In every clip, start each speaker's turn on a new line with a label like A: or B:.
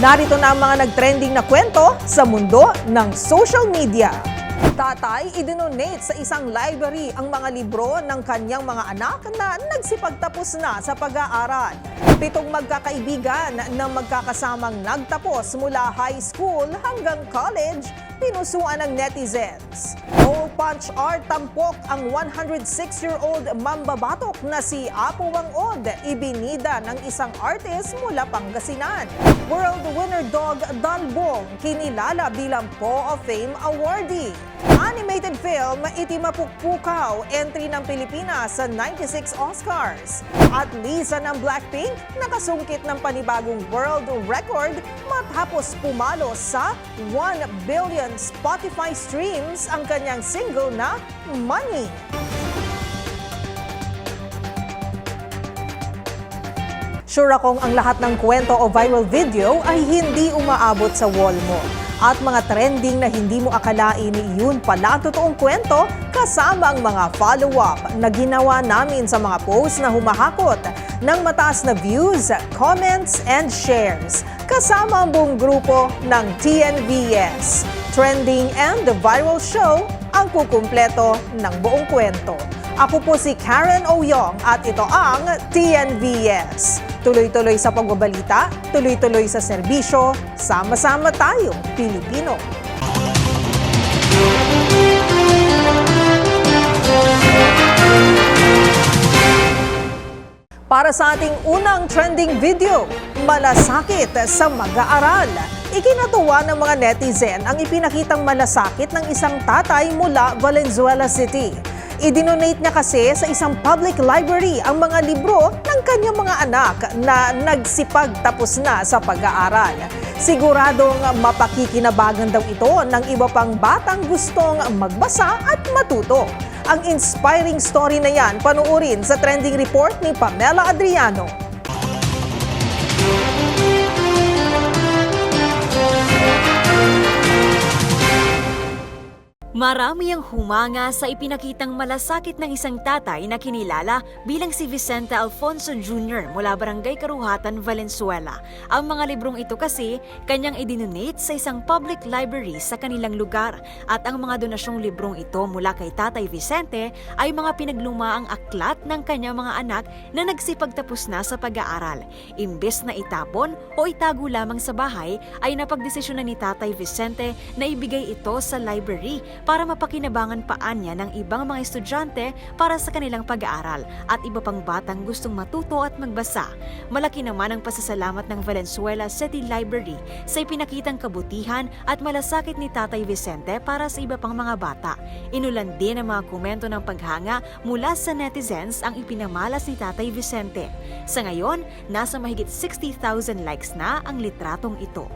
A: Narito na ang mga nagtrending na kwento sa mundo ng social media. Tatay, idinonate sa isang library ang mga libro ng kanyang mga anak na nagsipagtapos na sa pag-aaral. Pitong magkakaibigan na magkakasamang nagtapos mula high school hanggang college, pinusuan ng netizens. Hole punch art tampok ang 106-year-old mambabatok na si Apo Wangod, ibinida ng isang artist mula Pangasinan. World winner dog Dalbong, kinilala bilang Paw of Fame awardee. Animated film, Itimapukpukaw, entry ng Pilipinas sa 96 Oscars. At Lisa ng Blackpink, nakasungkit ng panibagong world record matapos pumalo sa 1 billion Spotify streams ang kanyang single na Money. Sure akong ang lahat ng kwento o viral video ay hindi umaabot sa wall mo. At mga trending na hindi mo akalain yun pala totoong kwento kasama ang mga follow-up na ginawa namin sa mga posts na humahakot ng mataas na views, comments, and shares. Kasama ang buong grupo ng TNVS. Trending and the Viral Show ang kukumpleto ng buong kwento. Ako po si Karen Oyong at ito ang TNVS. Tuloy-tuloy sa pagbabalita, tuloy-tuloy sa serbisyo, sama-sama tayong Pilipino. Para sa ating unang trending video, malasakit sa mag-aaral. Ikinatuwa ng mga netizen ang ipinakitang malasakit ng isang tatay mula Valenzuela City. Idinonate niya kasi sa isang public library ang mga libro ng kanyang mga anak na nagsipag tapos na sa pag-aaral. Siguradong mapakikinabagan daw ito ng iba pang batang gustong magbasa at matuto. Ang inspiring story na yan panuorin sa trending report ni Pamela Adriano.
B: Marami ang humanga sa ipinakitang malasakit ng isang tatay na kinilala bilang si Vicente Alfonso Jr. mula Barangay Karuhatan, Valenzuela. Ang mga librong ito kasi kanyang idinonate sa isang public library sa kanilang lugar at ang mga donasyong librong ito mula kay Tatay Vicente ay mga pinaglumaang aklat ng kanyang mga anak na nagsipagtapos na sa pag-aaral. Imbes na itapon o itago lamang sa bahay ay napagdesisyonan ni Tatay Vicente na ibigay ito sa library para mapakinabangan paan niya ng ibang mga estudyante para sa kanilang pag-aaral at iba pang batang gustong matuto at magbasa. Malaki naman ang pasasalamat ng Valenzuela City Library sa ipinakitang kabutihan at malasakit ni Tatay Vicente para sa iba pang mga bata. Inulan din ang mga komento ng paghanga mula sa netizens ang ipinamalas ni Tatay Vicente. Sa ngayon, nasa mahigit 60,000 likes na ang litratong ito.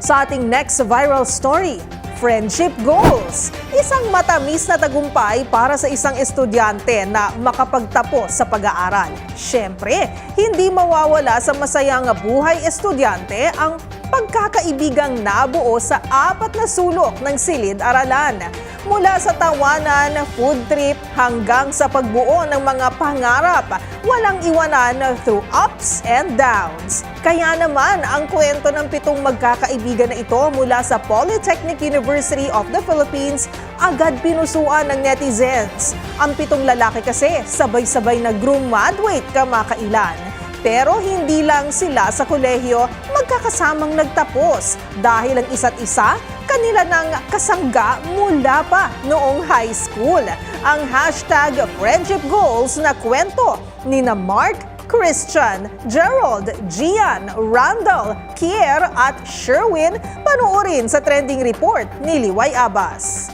A: Sa ating next viral story, Friendship Goals. Isang matamis na tagumpay para sa isang estudyante na makapagtapos sa pag-aaral. Siyempre, hindi mawawala sa masayang buhay estudyante ang pagkakaibigang nabuo sa apat na sulok ng silid-aralan. Mula sa tawanan, food trip hanggang sa pagbuo ng mga pangarap, walang iwanan through ups and downs. Kaya naman ang kwento ng pitong magkakaibigan na ito mula sa Polytechnic University of the Philippines agad pinusuan ng netizens. Ang pitong lalaki kasi sabay-sabay na graduate kamakailan. Pero hindi lang sila sa kolehiyo magkakasamang nagtapos dahil ang isa't isa kanila ng kasangga mula pa noong high school. Ang hashtag Friendship Goals na kwento ni na Mark, Christian, Gerald, Gian, Randall, Kier at Sherwin panuorin sa trending report ni Liway Abbas.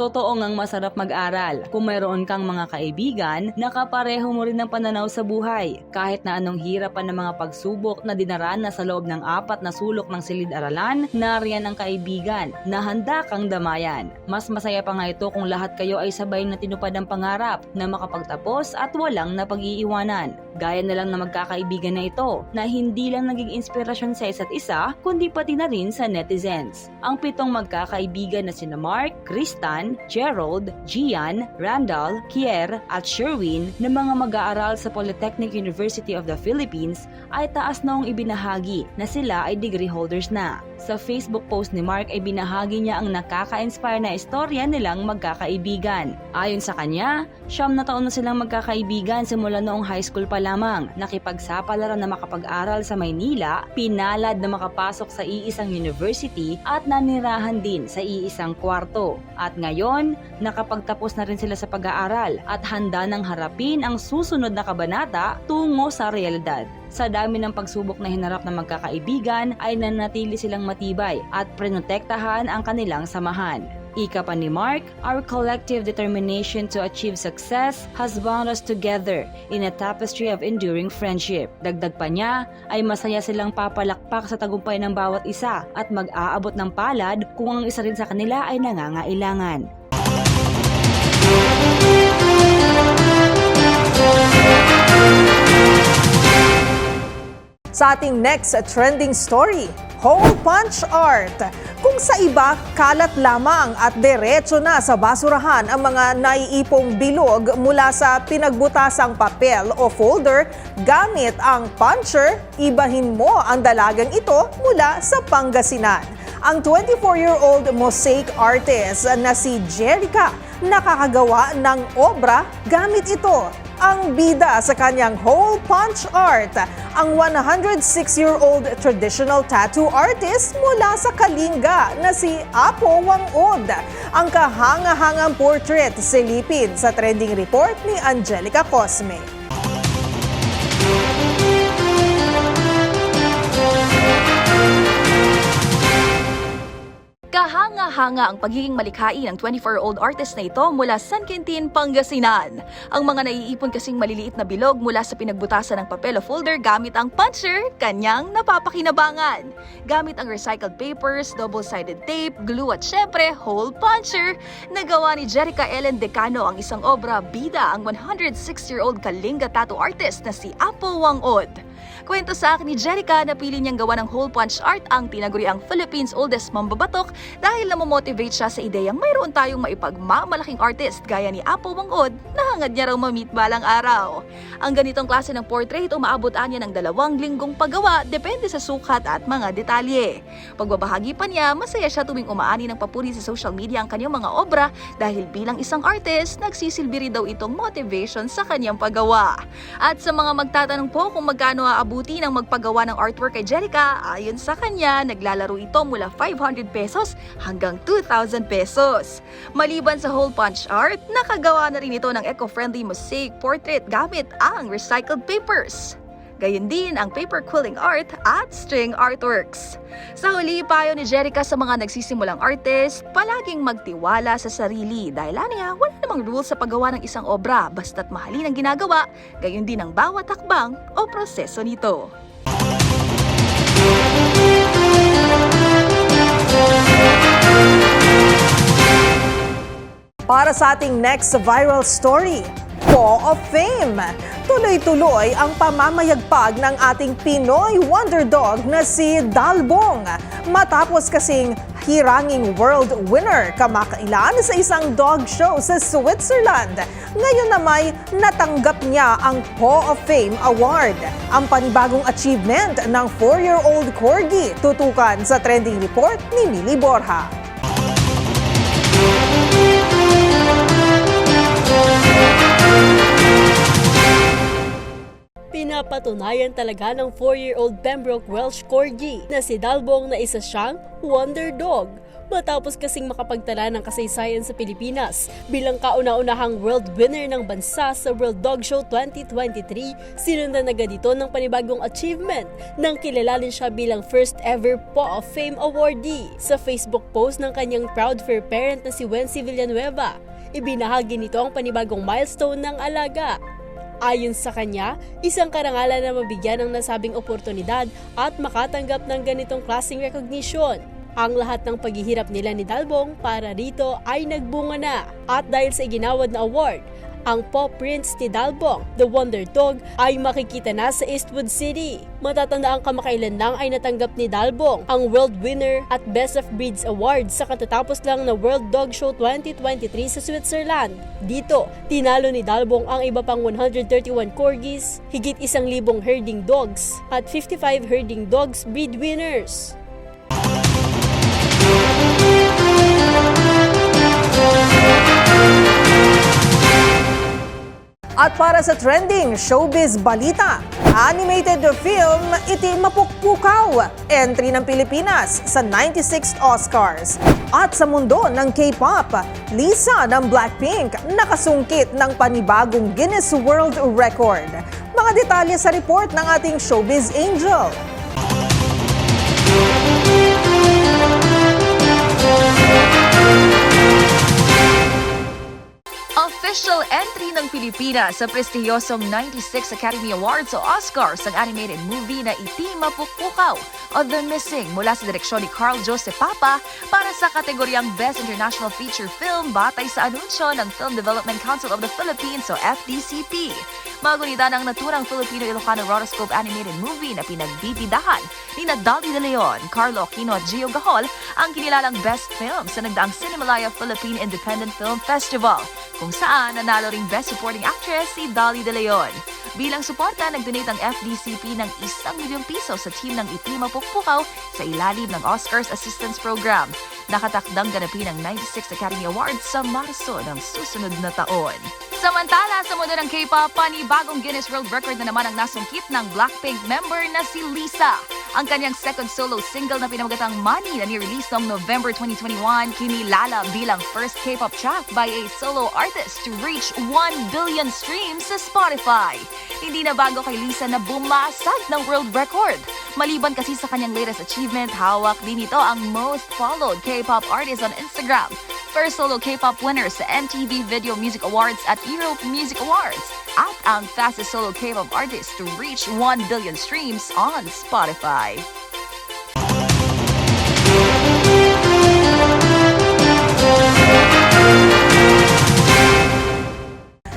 C: Totoo ngang masarap mag-aral kung mayroon kang mga kaibigan na kapareho mo rin ng pananaw sa buhay. Kahit na anong hirapan ng mga pagsubok na dinaranas sa loob ng apat na sulok ng silid-aralan, nariyan ang kaibigan na handa kang damayan. Mas masaya pa nga ito kung lahat kayo ay sabay na tinupad ang pangarap na makapagtapos at walang napag-iiwanan. Gaya na lang na magkakaibigan na ito na hindi lang naging inspirasyon sa isa't isa kundi pati na rin sa netizens. Ang pitong magkakaibigan na sina Mark, Gerald, Gian, Randall, Kier at Sherwin na mga mag-aaral sa Polytechnic University of the Philippines ay taas noong ibinahagi na sila ay degree holders na. Sa Facebook post ni Mark ay binahagi niya ang nakaka-inspire na istorya nilang magkakaibigan. Ayon sa kanya, siyam na taon na silang magkakaibigan simula noong high school pa lamang. Nakipagsapalaran na makapag-aral sa Maynila, pinalad na makapasok sa iisang university at nanirahan din sa iisang kwarto. At ngayon, nakapagtapos na rin sila sa pag-aaral at handa nang harapin ang susunod na kabanata tungo sa realidad. Sa dami ng pagsubok na hinarap ng magkakaibigan ay nanatili silang matibay at prinotektahan ang kanilang samahan. Ika pa ni Mark, our collective determination to achieve success has bound us together in a tapestry of enduring friendship. Dagdag pa niya, ay masaya silang papalakpak sa tagumpay ng bawat isa at mag-aabot ng palad kung ang isa rin sa kanila ay nangangailangan.
A: Sa ating next trending story, hole punch art. Kung sa iba, kalat lamang at diretso na sa basurahan ang mga naiipong bilog mula sa pinagbutasang papel o folder, gamit ang puncher, ibahin mo ang dalagang ito mula sa Pangasinan. Ang 24-year-old mosaic artist na si Jerica nakakagawa ng obra gamit ito ang bida sa kanyang hole punch art, ang 106-year-old traditional tattoo artist mula sa Kalinga na si Apo Wangod. Ang kahanga-hangang portrait silipin sa trending report ni Angelica Cosme.
D: Kahanga-hanga ang pagiging malikhain ng 24-year-old artist na ito mula San Quintin, Pangasinan. Ang mga naiipon kasing maliliit na bilog mula sa pinagbutasan ng papel o folder gamit ang puncher, kanyang napapakinabangan. Gamit ang recycled papers, double-sided tape, glue at syempre, hole puncher, nagawa ni Jerica Ellen Decano ang isang obra bida ang 106-year-old Kalinga tattoo artist na si Apo Wangod. Kwento sa akin ni Jerica na pili niyang gawa ng hole punch art ang tinaguriang Philippines' oldest mambabatok dahil namomotivate siya sa ideyang mayroon tayong maipagmamalaking artist gaya ni Apo Wangod na hangad niya raw mamit balang araw. Ang ganitong klase ng portrait umaabot anya ng dalawang linggong paggawa depende sa sukat at mga detalye. Pagbabahagi pa niya, masaya siya tuwing umaani ng papuri sa social media ang kanyang mga obra dahil bilang isang artist, nagsisilbi rin daw itong motivation sa kanyang paggawa. At sa mga magtatanong po kung magkano aabuti ng magpagawa ng artwork kay Jerica, ayon sa kanya, naglalaro ito mula 500 pesos hanggang 2,000 pesos. Maliban sa hole punch art, nakagawa na rin ito ng eco-friendly mosaic portrait gamit ang recycled papers. Gayon din ang paper quilling art at string artworks. Sa huli, payo ni Jerica sa mga nagsisimulang artist, palaging magtiwala sa sarili dahil aniya, wala namang rules sa paggawa ng isang obra basta't mahalin ang ginagawa, gayon din ang bawat takbang o proseso nito.
A: Para sa ating next viral story, Paw of Fame. Tuloy-tuloy ang pamamayagpag ng ating Pinoy wonder dog na si Dalbong. Matapos kasing hiranging world winner kamakailan sa isang dog show sa Switzerland. Ngayon na may natanggap niya ang Paw of Fame Award. Ang panibagong achievement ng 4-year-old Corgi. Tutukan sa trending report ni Mili Borja.
E: Napatunayan talaga ng 4-year-old Pembroke Welsh Corgi na si Dalbong na isa siyang wonder dog. Matapos kasing makapagtala ng kasaysayan sa Pilipinas bilang kauna-unahang world winner ng bansa sa World Dog Show 2023, sinundan agad ito ng panibagong achievement nang kilalalin siya bilang first ever Paw of Fame awardee. Sa Facebook post ng kanyang proud fair parent na si Wency Villanueva, ibinahagi nito ang panibagong milestone ng alaga. Ayon sa kanya, isang karangalan na mabigyan ng nasabing oportunidad at makatanggap ng ganitong klaseng recognition. Ang lahat ng paghihirap nila ni Dalbong para rito ay nagbunga na. At dahil sa iginawad na award, ang Paw Prints ni Dalbong, The Wonder Dog, ay makikita na sa Eastwood City. Matatanda ang kamakailan lang ay natanggap ni Dalbong ang World Winner at Best of Breeds Award sa katatapos lang na World Dog Show 2023 sa Switzerland. Dito, tinalo ni Dalbong ang iba pang 131 corgis, higit isang libong herding dogs, at 55 herding dogs breed winners.
A: At para sa trending showbiz balita, animated film Iti Mapukpukaw, entry ng Pilipinas sa 96th Oscars. At sa mundo ng K-pop, Lisa ng Blackpink nakasungkit ng panibagong Guinness World Record. Mga detalye sa report ng ating showbiz angel.
D: Official entry ng Pilipinas sa prestihiyosong 96 Academy Awards o Oscars ang animated movie na Iti Mapukpukaw o The Missing mula sa direksyon ni Carl Joseph Papa para sa kategoryang Best International Feature Film batay sa anunsyo ng Film Development Council of the Philippines o FDCP. Magunita ng naturang Filipino-Ilocano rotoscope animated movie na pinagbibidahan ni Dolly De Leon, Carlo Aquino at Gio Gahol ang kinilalang best film sa nagdaang Cinemalaya Philippine Independent Film Festival kung saan nanalo ring Best Supporting Actress si Dolly De Leon. Bilang suporta, nag-donate ang FDCP ng isang milyong piso sa team ng Itima Pukpukaw sa ilalim ng Oscars Assistance Program. Nakatakdang ganapin ang 96th Academy Awards sa Marso ng susunod na taon. Samantala, sa mundo ng K-pop, panibagong Guinness World Record na naman ang nasungkit ng Blackpink member na si Lisa. Ang kanyang second solo single na pinamagatang Money na ni-release noong November 2021, kinilala bilang first K-pop track by a solo artist to reach 1 billion streams sa Spotify. Hindi na bago kay Lisa na bumasag ng world record. Maliban kasi sa kanyang latest achievement, hawak din ito ang most followed K-pop artist on Instagram. First solo K-pop winner sa MTV Video Music Awards at Europe Music Awards. At ang fastest solo K-pop artist to reach 1 billion streams on Spotify.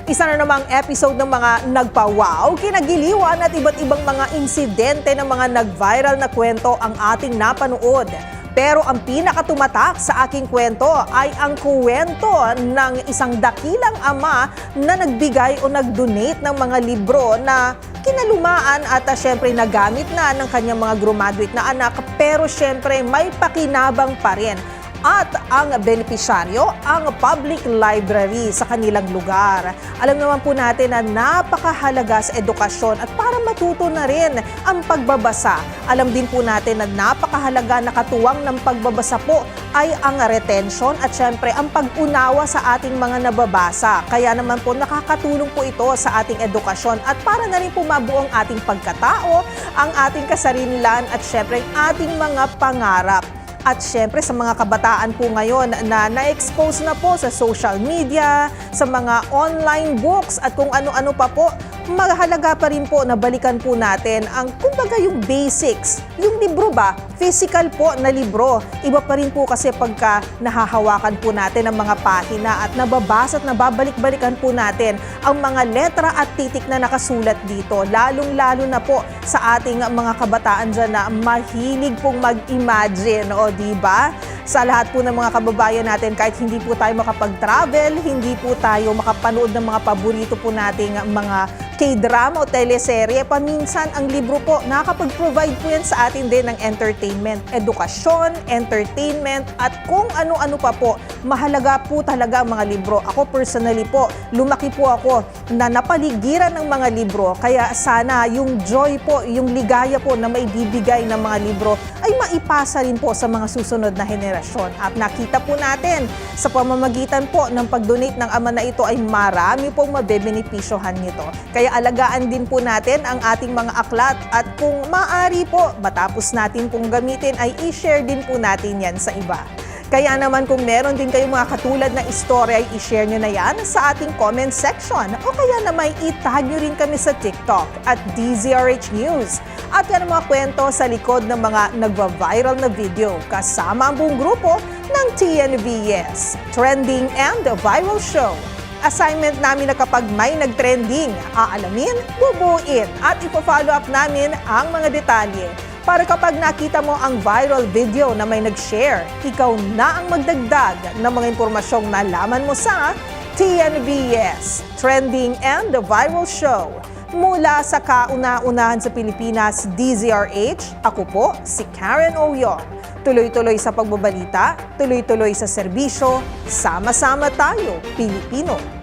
A: Isa na namang episode ng mga nagpa-wow, kinagiliwan at iba't ibang mga insidente ng mga nag-viral na kwento ang ating napanood. Pero ang pinakatumatak sa aking kwento ay ang kwento ng isang dakilang ama na nagbigay o nag-donate ng mga libro na kinalumaan at uh, syempre nagamit na ng kanyang mga graduate na anak. Pero syempre may pakinabang pa rin at ang benepisyaryo ang public library sa kanilang lugar. Alam naman po natin na napakahalaga sa edukasyon at para matuto na rin ang pagbabasa. Alam din po natin na napakahalaga na katuwang ng pagbabasa po ay ang retention at syempre ang pag-unawa sa ating mga nababasa. Kaya naman po nakakatulong po ito sa ating edukasyon at para na rin po mabuo ang ating pagkatao, ang ating kasarinlan at syempre ang ating mga pangarap. At syempre sa mga kabataan po ngayon na na-expose na po sa social media, sa mga online books at kung ano-ano pa po, mahalaga pa rin po na balikan po natin ang kumbaga yung basics. Yung libro ba, physical po na libro. Iba pa rin po kasi pagka nahahawakan po natin ang mga pahina at nababasa at nababalik-balikan po natin ang mga letra at titik na nakasulat dito. Lalong-lalo na po sa ating mga kabataan dyan na mahilig pong mag-imagine, o di ba? Sa lahat po ng mga kababayan natin, kahit hindi po tayo makapag-travel, hindi po tayo makapanood ng mga paborito po nating mga K-drama o teleserye, paminsan ang libro po nakakapag-provide po yan sa atin din ng entertainment, edukasyon, entertainment, at kung ano-ano pa po. Mahalaga po talaga ang mga libro. Ako personally po, lumaki po ako na napaligiran ng mga libro. Kaya sana yung joy po, yung ligaya po na may bibigay ng mga libro ay maipasa rin po sa mga susunod na henerasyon. At nakita po natin sa pamamagitan po ng pag-donate ng ama na ito ay marami pong mabebenepisyohan nito. Kaya alagaan din po natin ang ating mga aklat at kung maaari po matapos natin pong gamitin ay i-share din po natin yan sa iba. Kaya naman kung meron din kayong mga katulad na istorya i-share nyo na yan sa ating comment section o kaya naman itag nyo rin kami sa TikTok at DZRH News. At yan ang mga kwento sa likod ng mga nagva-viral na video kasama ang buong grupo ng TNVS, Trending and Viral Show. Assignment namin na kapag may nag-trending, aalamin, bubuin at ipo-follow up namin ang mga detalye para kapag nakita mo ang viral video na may nag-share, ikaw na ang magdagdag ng mga impormasyong nalaman mo sa TNVS, Trending and the Viral Show. Mula sa kauna-unahan sa Pilipinas, DZRH, ako po si Karen Oyong. Tuloy-tuloy sa pagbabalita, tuloy-tuloy sa serbisyo, sama-sama tayo, Pilipino.